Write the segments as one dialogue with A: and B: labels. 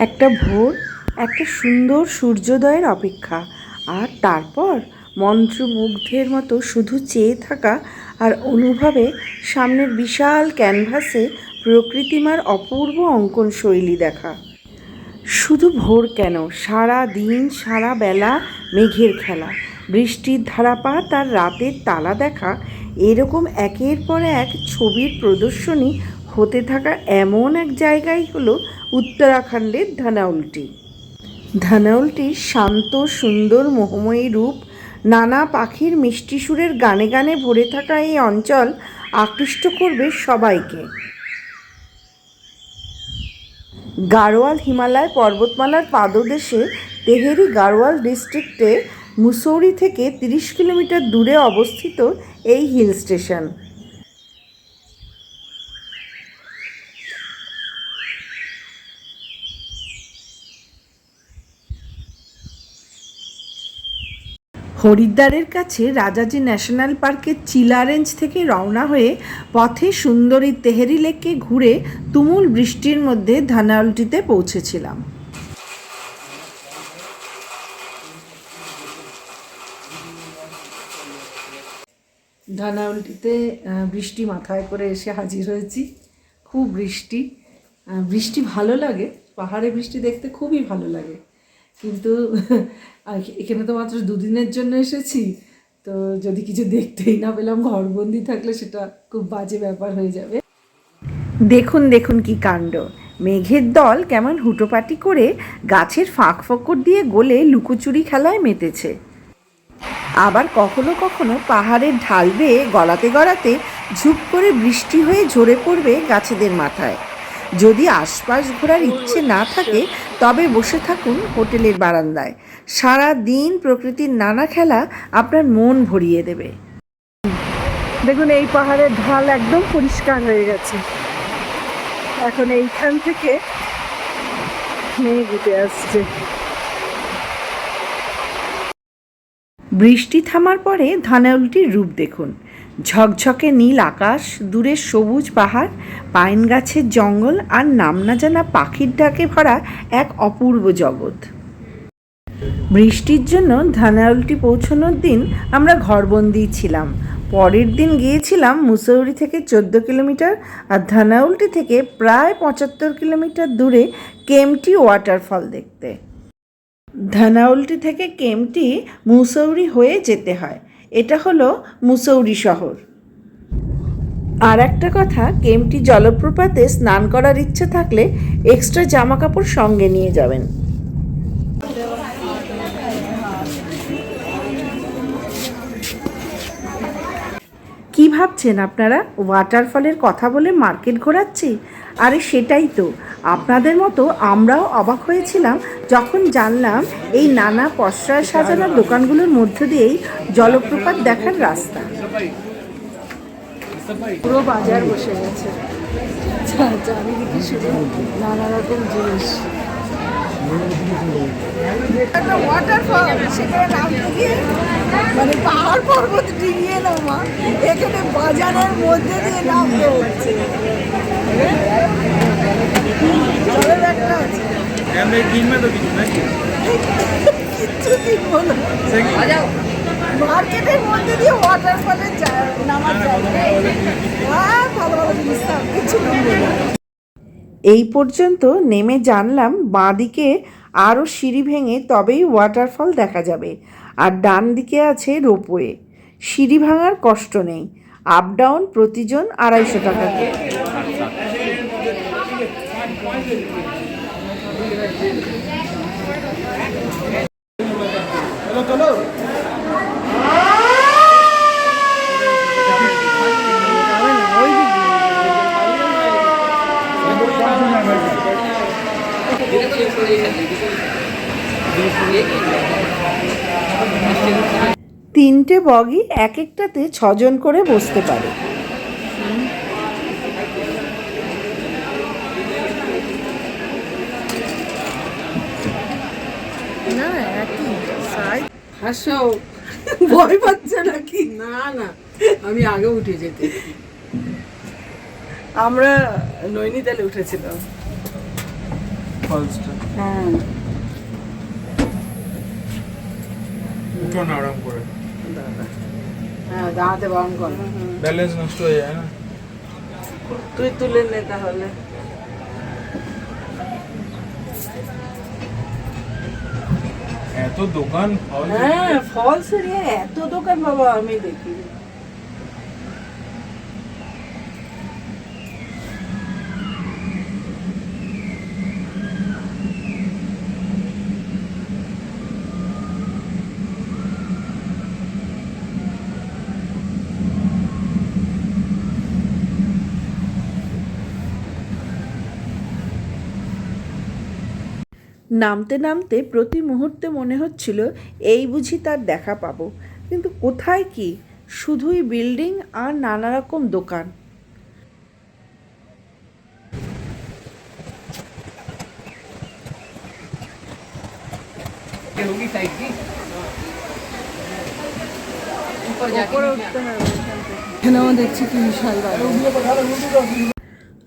A: একটা ভোর, একটা সুন্দর সূর্যোদয়ের অপেক্ষা। আর তারপর মন্ত্রমুগ্ধের মতো শুধু চেয়ে থাকা আর অনুভবে সামনের বিশাল ক্যানভাসে প্রকৃতিমার অপূর্ব অঙ্কন শৈলী দেখা। শুধু ভোর কেন? সারা দিন, সারা বেলা মেঘের খেলা। বৃষ্টির ধারাপাত আর রাতের তালা দেখা, এরকম একের পর এক ছবির প্রদর্শনী হতে থাকা এমন এক জায়গাই হলো উত্তরাখণ্ডের ধানাউলটি। ধানাউলটির শান্ত, সুন্দর, মোহময়ী রূপ। নানা পাখির মিষ্টি সুরের গানে গানে ভরে থাকা এই অঞ্চল আকৃষ্ট করবে সবাইকে। গাড়োয়াল হিমালয় পর্বতমালার পাদদেশে তেহেরি গাড়োয়াল ডিস্ট্রিক্টে মুসৌরি থেকে তিরিশ কিলোমিটার দূরে অবস্থিত এই হিল স্টেশন। হরিদ্বারের কাছে রাজাজি ন্যাশনাল পার্কের চিলা রেঞ্জ থেকে রওনা হয়ে পথে সুন্দরী তেহেরি লেককে ঘুরে তুমুল বৃষ্টির মধ্যে ধানাউলটিতে পৌঁছেছিলাম। ধানাউলটিতে বৃষ্টি মাথায় করে এসে হাজির হয়েছি। খুব বৃষ্টি। বৃষ্টি ভালো লাগে। পাহাড়ে বৃষ্টি দেখতে খুবই ভালো লাগে। কিন্তু এখানে তো মাত্র দুদিনের জন্য এসেছি, তো যদি কিছু দেখতেই না পেলাম, ঘরবন্দি থাকলে সেটা খুব বাজে ব্যাপার হয়ে যাবে। দেখুন দেখুন কি কাণ্ড। মেঘের দল কেমন হুটোপাটি করে গাছের ফাঁক ফকর দিয়ে গলে লুকোচুরি খেলায় মেতেছে। আবার কখনো কখনো পাহাড়ের ঢাল বেয়ে গড়াতে গড়াতে ঝুপ করে বৃষ্টি হয়ে ঝরে পড়বে গাছেদের মাথায়। যদি আশপাশ ঘোরার ইচ্ছে না থাকে তবে বসে থাকুন হোটেলের বারান্দায়। সারা দিন প্রকৃতির নানা খেলা আপনার মন ভরিয়ে দেবে।
B: দেখুন এই পাহাড়ের ঢাল একদম পরিষ্কার হয়ে গেছে। এখন এইখান থেকে মেঘ উঠে আসছে।
A: বৃষ্টি থামার পরে ধানাউলটির রূপ দেখুন। ঝকঝকে নীল আকাশ, দূরে সবুজ পাহাড়, পাইন গাছের জঙ্গল আর নাম না জানা পাখির ডাকে ভরা এক অপূর্ব জগৎ। বৃষ্টির জন্য ধানাউলটি পৌঁছানোর দিন আমরা ঘরবন্দি ছিলাম। পরের দিন গিয়েছিলাম মুসৌরি থেকে চোদ্দ কিলোমিটার আর ধানাউলটি থেকে প্রায় পঁচাত্তর কিলোমিটার দূরে কেমটি ওয়াটারফল দেখতে। ধানাউলটি থেকে কেমটি মুসৌরি হয়ে যেতে হয় এটা হলো মুসৌরি শহর। আর একটা কথা, কেমটি জলপ্রপাতে স্নান করার ইচ্ছে থাকলে এক্সট্রা জামা কাপড় সঙ্গে নিয়ে যাবেন। কি ভাবছেন আপনারা? ওয়াটারফলের কথা বলে মার্কেট ঘোরাচ্ছি? আরে সেটাই তো। আপনাদের মতো আমরাও অবাক হয়েছিলাম যখন জানলাম এই নানা পশ্রয় সাজানোর দোকানগুলোর মধ্য দিয়েই জলপ্রপাত দেখার রাস্তা।
B: পুরো বাজার বসে গেছে। নানা রকম জিনিস। একটা ওয়াটারফল সেখানে নামতে গিয়ে মানে পাহাড় পর্বত ডিঙিয়ে নামা। এখানে বাজারের মধ্যে দিয়ে নামতে হচ্ছে। জলের একটা আছে।
C: কিনবে তো কিছু নাকি?
B: কিচ্ছু কিনবো না। মার্কেটের মধ্যে দিয়ে ওয়াটারফলের নামার হ্যাঁ ভালো ভালো জিনিস কিছু কিনবো না।
A: এই পর্যন্ত নেমে জানলাম বাঁদিকে আরও সিঁড়ি ভেঙে তবেই ওয়াটারফল দেখা যাবে আর ডান দিকে আছে রোপওয়ে। সিঁড়ি ভাঙার কষ্ট নেই। আপ ডাউন প্রতিজন আড়াইশো টাকা তিনটে বগি এক একটাতে ছজন করে বসতে পারে।
B: হাসো। ভয় পাচ্ছে নাকি? না না। আমি আগে উঠে যেতে। আমরা নৈনিতালে উঠেছিলাম। হ্যাঁ।
D: উঠো না আরাম করে।
B: হ্যাঁ দাঁড়াতে বারণ কর
D: ব্যালেন্স নষ্ট হয়ে যায় না?
A: তুই তুলে নে তাহলে।
D: এত দোকান ফল
A: হ্যাঁ ফলস এরিয়া এত দোকান বাবা আমি দেখি নামতে নামতে প্রতি মুহূর্তে মনে হচ্ছিল, এই বুঝি তার দেখা পাবো। কিন্তু কোথায় কি? শুধুই বিল্ডিং আর নানা রকম দোকান।
B: দেখছি কি বিশাল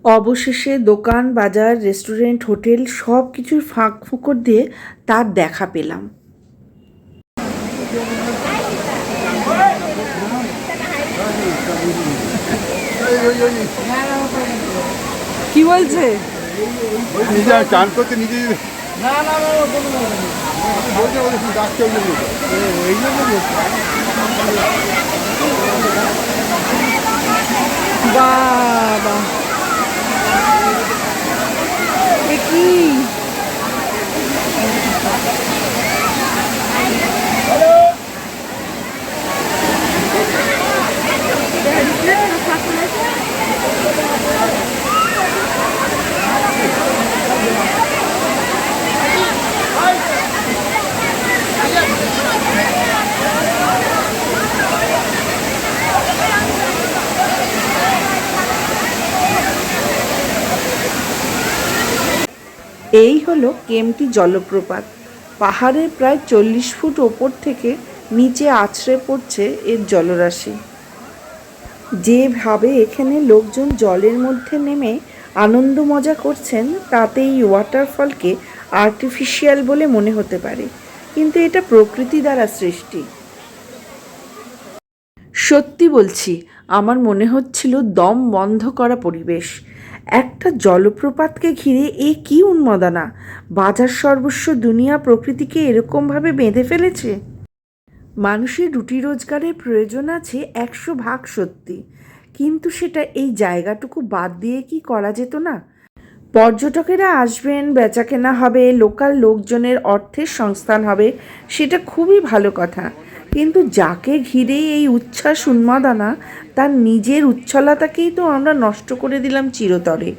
A: অবশেষে দোকান বাজার রেস্টুরেন্ট হোটেল সব কিছুর ফাঁক ফুকর দিয়ে তার দেখা পেলাম
B: কি বলছে
E: নিজে চান করতে নিজে না না বলছে বলছে তুমি ডাকতে হবে এই জন্য বলছি।
B: বাবা এ কি
A: এই হলো কেমটি জলপ্রপাত। পাহাড়ের প্রায় চল্লিশ ফুট ওপর থেকে নিচে আছড়ে পড়ছে এর জলরাশি। যেভাবে এখানে লোকজন জলের মধ্যে নেমে আনন্দ মজা করছেন তাতে এই ওয়াটারফলকে আর্টিফিশিয়াল বলে মনে হতে পারে। কিন্তু এটা প্রকৃতি দ্বারা সৃষ্টি। সত্যি বলছি, আমার মনে হচ্ছিল দম বন্ধ করা পরিবেশ। একটা জলপ্রপাতকে ঘিরে এ কি উন্মাদনা? বাজার সর্বস্ব দুনিয়া প্রকৃতিকে এরকমভাবে বেঁধে ফেলেছে? মানুষের রুটি রোজগারের প্রয়োজন আছে একশো ভাগ সত্যি। কিন্তু সেটা এই জায়গাটুকু বাদ দিয়ে কি করা যেত না? পর্যটকেরা আসবেন, বেচাকেনা হবে, লোকাল লোকজনের অর্থের সংস্থান হবে, সেটা খুবই ভালো কথা। কিন্তু যাকে ঘিরে এই উচ্ছ্বাস উন্মাদনা তার নিজের উচ্ছলতাকেই তো আমরা নষ্ট করে দিলাম চিরতরে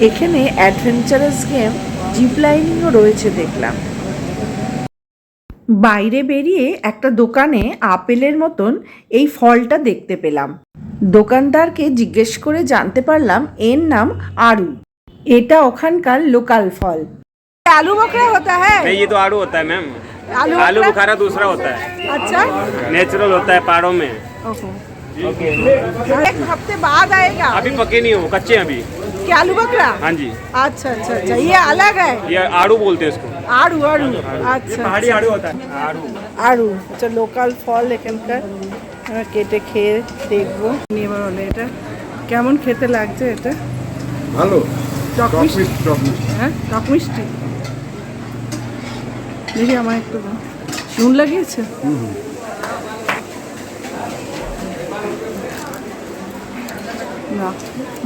A: এখানে অ্যাডভেঞ্চারাস গেম জিপ লাইনিংও রয়েছে দেখলাম বাইরে বেরিয়ে একটা দোকানে আপেলের মতন এই ফলটা দেখতে পেলাম দোকানদারকে জিজ্ঞেস করে জানতে পারলাম এর নাম আরু এটা ওখানকার লোকাল ফল
B: आलू बकरा होता है
F: नहीं ये तो आड़ू होता है मैम
B: आलू
F: आलू
B: बकरा?
F: बुखारा दूसरा होता है
B: अच्छा
F: नेचुरल होता है पहाड़ों में
B: एक हफ्ते बाद आएगा
F: अभी पके नहीं हो कच्चे हैं अभी
B: क्या आलू बकरा
F: हाँ जी
B: अच्छा अच्छा अच्छा ये अलग है
F: ये आड़ू बोलते हैं इसको
B: आड़ू आड़ू अच्छा
D: পাহাড়ি আড়ু হতা
F: आड़ू
A: আরু আচ্ছা লোকাল ফল এখানকার আমরা কেটে খেয়ে দেখবো নিয়ে এবার হলো এটা কেমন খেতে লাগছে এটা
E: ভালো
A: টক
E: টক
A: মিষ্টি
E: মিষ্টি টক মিষ্টি
A: হ্যাঁ টক মিষ্টি দেখি আমার একটু দাও। নুন লাগিয়েছে না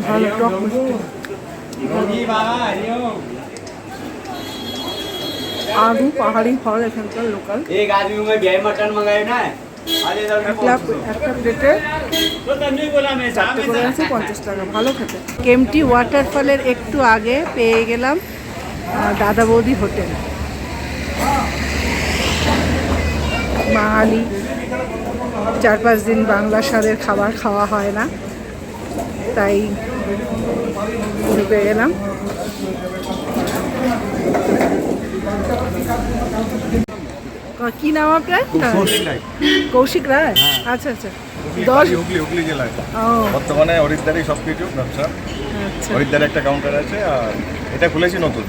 A: ভালো টক মিষ্টি আলু পাহাড়ি ফল এখানকার লোকাল
F: एक आदमी में गए मटन मंगाए ना
A: একটা একটা প্লেটে চারটে করে আছে পঞ্চাশ টাকা ভালো খেতে কেমটি ওয়াটারফলের একটু আগে পেয়ে গেলাম আহ, দাদা বৌদি হোটেল বাঙালি চার পাঁচ দিন বাংলা স্বাদের খাবার খাওয়া হয় না। তাই ঢুকে গেলাম। ক- কি নাম আপনার? কৌশিক রায়। আচ্ছা আচ্ছা। দশ
E: হুগলি হুগলি জেলায়। বর্তমানে হরিদ্বারই সব কিছু ব্যবসা।
B: আচ্ছা।
F: হরিদ্বার একটা কাউন্টার আছে আর এটা খুলেছি নতুন।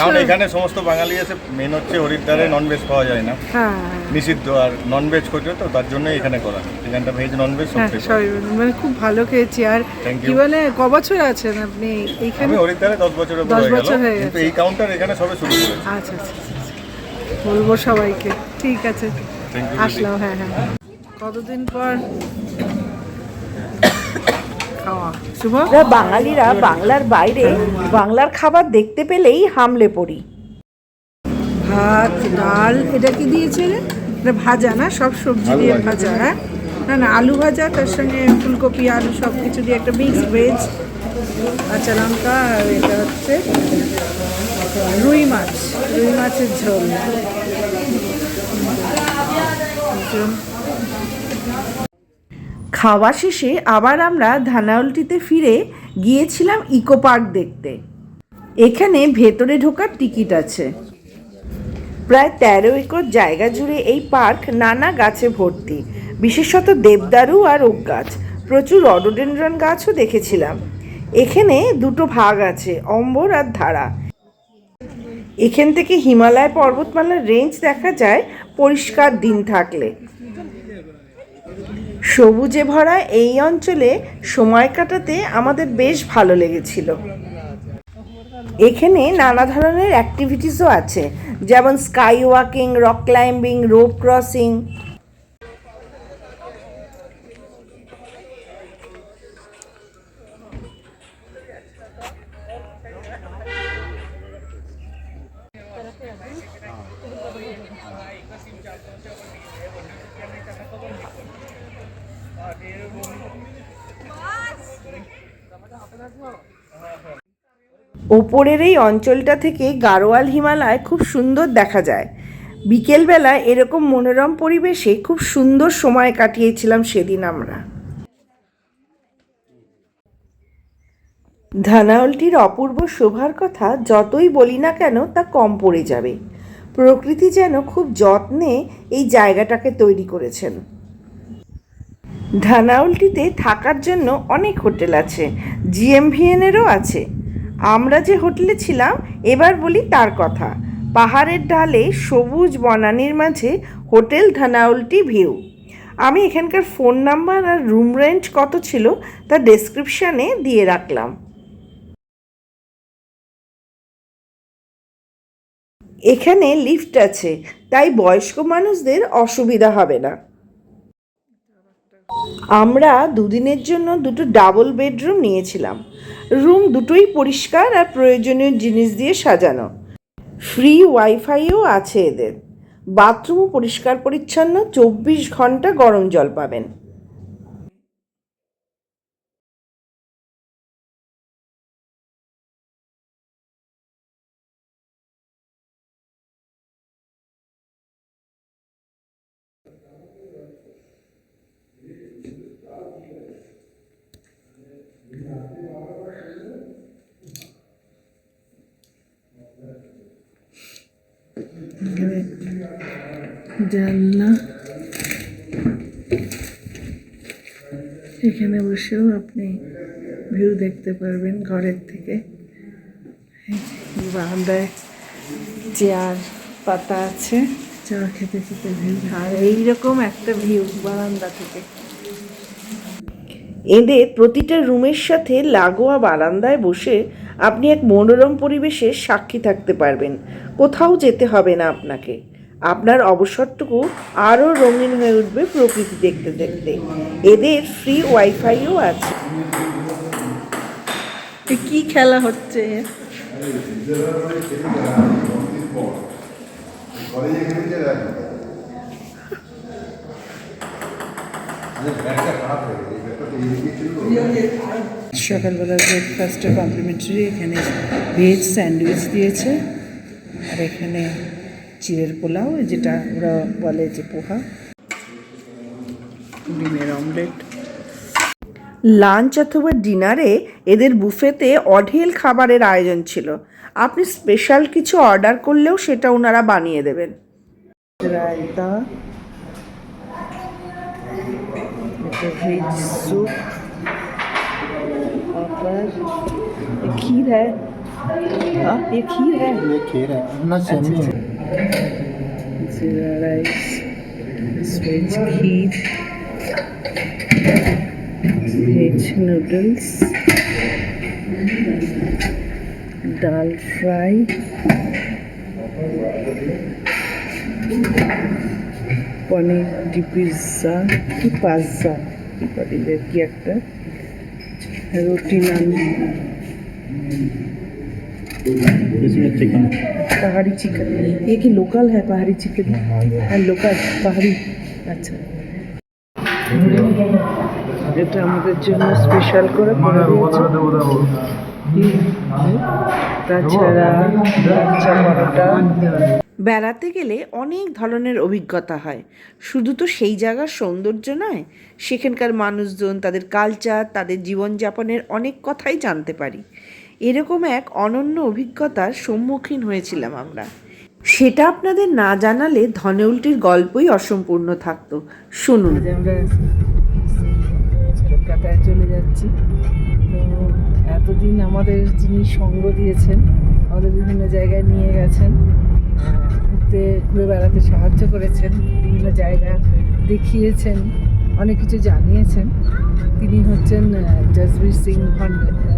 F: কারণ এখানে সমস্ত বাঙালি আছে মেন হচ্ছে হরিদ্বারে ননভেজ পাওয়া যায় না।
B: হ্যাঁ।
F: নিষিদ্ধ আর ননভেজ করছে তো তার জন্য এখানে করা। এখানটা ভেজ ননভেজ
B: হ্যাঁ মানে খুব ভালো খেয়েছি। আর কি বলে ক বছর আছেন আপনি এইখানে?
F: আমি হরিদ্বারে দশ উপর
B: দশ
F: হয়ে গেল
B: বছর হয়ে গেছে।
F: এই কাউন্টার এখানে সবে শুরু করেছে।
B: আচ্ছা আচ্ছা আচ্ছা, আচ্ছা। বলব সবাইকে। ঠিক আছে। আসলাম হ্যাঁ হ্যাঁ। কতদিন পর
A: আমরা বাঙালিরা বাংলার বাইরে বাংলার খাবার দেখতে পেলেই হামলে পড়ি।
B: ভাত ডাল এটা কি দিয়েছে এটা ভাজা না? সব সবজি দিয়ে
E: ভাজা।
B: ভাজা হ্যাঁ? না না আলু ভাজা তার সঙ্গে ফুলকপি আলু সব কিছু দিয়ে একটা মিক্স ভেজ কাঁচা লঙ্কা আর এটা হচ্ছে রুই মাছ রুই মাছের ঝোল।
A: খাওয়া শেষে আবার আমরা ধানাউলটিতে ফিরে গিয়েছিলাম ইকো পার্ক দেখতে। এখানে ভেতরে ঢোকার টিকিট আছে। প্রায় তেরো একর জায়গা জুড়ে এই পার্ক নানা গাছে ভর্তি, বিশেষত দেবদারু আর ওক গাছ। প্রচুর অডোডেন্ড্রন গাছও দেখেছিলাম। এখানে দুটো ভাগ আছে, অম্বর আর ধারা। এখান থেকে হিমালয় পর্বতমালার রেঞ্জ দেখা যায় পরিষ্কার দিন থাকলে। সবুজে ভরা এই অঞ্চলে সময় কাটাতে আমাদের বেশ ভালো লেগেছিল। এখানে নানা ধরনের অ্যাক্টিভিটিসও আছে, যেমন sky walking rock climbing rope crossing ওপরের এই অঞ্চলটা থেকে গাড়োয়াল হিমালয় খুব সুন্দর দেখা যায়। বিকেলবেলা এরকম মনোরম পরিবেশে খুব সুন্দর সময় কাটিয়েছিলাম সেদিন আমরা। ধানাউলটির অপূর্ব শোভার কথা যতই বলি না কেন তা কম পড়ে যাবে। প্রকৃতি যেন খুব যত্নে এই জায়গাটাকে তৈরি করেছেন। ধানাউলটিতে থাকার জন্য অনেক হোটেল আছে, জিএমভিএনেরও আছে। আমরা যে হোটেলে ছিলাম, এবার বলি তার কথা। পাহাড়ের ঢালে সবুজ বনানীর মাঝে হোটেল ধানাউলটি ভিউ। আমি এখানকার ফোন নাম্বার আর রুম রেন্ট কত ছিল তা ডেসক্রিপশানে দিয়ে রাখলাম। এখানে লিফট আছে, তাই বয়স্ক মানুষদের অসুবিধা হবে না। আমরা দুদিনের জন্য দুটো ডাবল বেডরুম নিয়েছিলাম। রুম দুটোই পরিষ্কার আর প্রয়োজনীয় জিনিস দিয়ে সাজানো। ফ্রি ওয়াইফাইও আছে এদের। বাথরুমও পরিষ্কার পরিচ্ছন্ন চব্বিশ ঘণ্টা গরম জল পাবেন।
B: জানলা। এখানে বসেও আপনি ভিউ দেখতে পারবেন ঘরের থেকে। এই বারান্দায় চেয়ার পাতা আছে। চা খেতে খেতে ভিউ আর এইরকম একটা ভিউ বারান্দা থেকে।
A: এদের প্রতিটা রুমের সাথে লাগোয়া বারান্দায় বসে আপনি এক মনোরম পরিবেশের সাক্ষী থাকতে পারবেন। কোথাও যেতে হবে না আপনাকে। আপনার অবসরটুকু আরও রঙিন হয়ে উঠবে প্রকৃতি দেখতে দেখতে। এদের ফ্রি ওয়াইফাইও আছে।
B: কি খেলা হচ্ছে? সকালবেলা ব্রেকফাস্টে কমপ্লিমেন্টারি এখানে ভেজ স্যান্ডউইচ দিয়েছে। আর এখানে চিড়ের পোলাও যেটা ওরা বলে যে পোহা ডিমের অমলেট
A: লাঞ্চ অথবা ডিনারে এদের বুফেতে অঢেল খাবারের আয়োজন ছিল আপনি স্পেশাল কিছু অর্ডার করলেও সেটা ওনারা বানিয়ে দেবেন
B: রায়তা এটা ভেজ স্যুপ পাপড়
A: खीर है हाँ ये खीर है
E: ये खीर है अपना सेमी है
A: jeera rice veg kheer veg noodles dal fry paneer D pizza কি পাঁচজা পনিরের কি একটা রুটি নান
F: इसमें चिकन
A: पहाड़ी चिकन ये कि लोकल है पहाड़ी चिकन হ্যাঁ লোকাল পাহাড়ি আচ্ছা এটা আমাদের জন্য স্পেশাল করে করে দিয়েছে তাছাড়া লাচ্ছা পরোটা বেড়াতে গেলে অনেক ধরনের অভিজ্ঞতা হয় শুধু তো সেই জায়গার সৌন্দর্য নয় সেখানকার মানুষজন তাদের কালচার তাদের জীবনযাপনের অনেক কথাই জানতে পারি এরকম এক অনন্য অভিজ্ঞতার সম্মুখীন হয়েছিলাম আমরা। সেটা আপনাদের না জানালে ধনেউলটির গল্পই অসম্পূর্ণ থাকতো। শুনুন।
B: আমরা কলকাতায় চলে যাচ্ছি। তো এতদিন আমাদের যিনি সঙ্গ দিয়েছেন, আমাদের বিভিন্ন জায়গায় নিয়ে গেছেন ঘুরতে, ঘুরে বেড়াতে সাহায্য করেছেন, বিভিন্ন জায়গা দেখিয়েছেন, অনেক কিছু জানিয়েছেন। তিনি হচ্ছেন জসবীর সিং ভান্ড-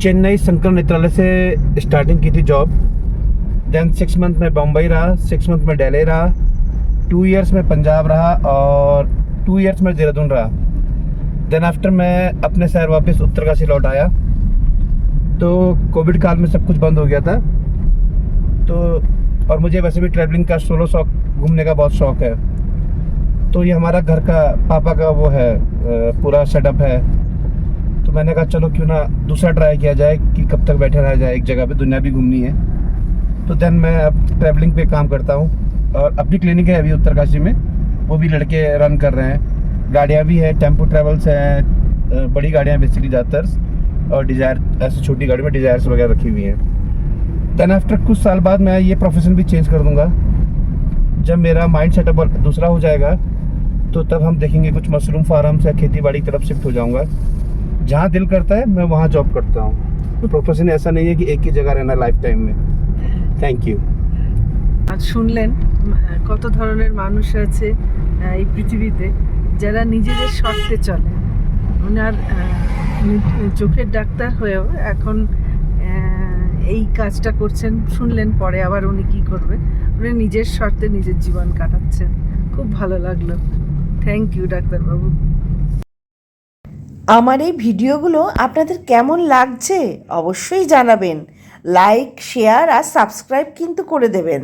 G: चेन्नई शंकर नेत्रालय से स्टार्टिंग की थी जॉब देन सिक्स मंथ में बम्बई रहा सिक्स मंथ में डेली रहा टू इयर्स में पंजाब रहा और टू इयर्स में देहरादून रहा. देन आफ्टर मैं अपने शहर वापस उत्तरकाशी लौट आया. तो कोविड काल में सब कुछ बंद हो गया था. तो और मुझे वैसे भी ट्रैवलिंग का सोलो शौक, घूमने का बहुत शौक है. तो ये हमारा घर का, पापा का वो है पूरा सेटअप है. मैंने कहा, चलो क्यों ना दूसरा ट्राई किया जाए कि कब तक बैठे रहा जाए, एक जगह पे दुनिया भी घूमनी है। तो देन मैं अब ट्रैवलिंग पे काम करता हूँ और अपनी क्लिनिक है अभी उत्तरकाशी में, वो भी लड़के रन कर रहे हैं। गाड़ियाँ भी हैं टेंपो ट्रेवल्स हैं बड़ी गाड़ियाँ बेसिकली ज़्यादातर, और डिज़ायर ऐसी छोटी गाड़ी में डिज़ायर्स वगैरह रखी हुई हैं। देन आफ्टर कुछ साल बाद मैं ये प्रोफेशन भी चेंज कर दूँगा। जब मेरा माइंड सेटअप दूसरा हो जाएगा तो तब हम देखेंगे कुछ मशरूम फार्म्स या खेती बाड़ी की तरफ़ शिफ्ट हो जाऊँगा। जहाँ दिल करता है मैं वहाँ जॉब करता हूँ प्रोफेशन ऐसा नहीं है कि एक ही जगह रहना लाइफ टाइम में थैंक यू
B: আজ শুনলেন উম, কত ধরনের মানুষ আছে আহ, এই পৃথিবীতে যারা নিজেদের শর্তে চলে ওনার আহ, উনি চোখের ডাক্তার হয়েও এখন আহ, এই কাজটা করছেন শুনলেন পরে আবার উনি কি করবেন উনি নিজের শর্তে নিজের জীবন কাটাচ্ছেন খুব ভালো লাগলো থ্যাংক ইউ ডাক্তারবাবু
A: আমার এই ভিডিওগুলো আপনাদের কেমন লাগছে অবশ্যই জানাবেন। লাইক, শেয়ার আর সাবস্ক্রাইব কিন্তু করে দেবেন।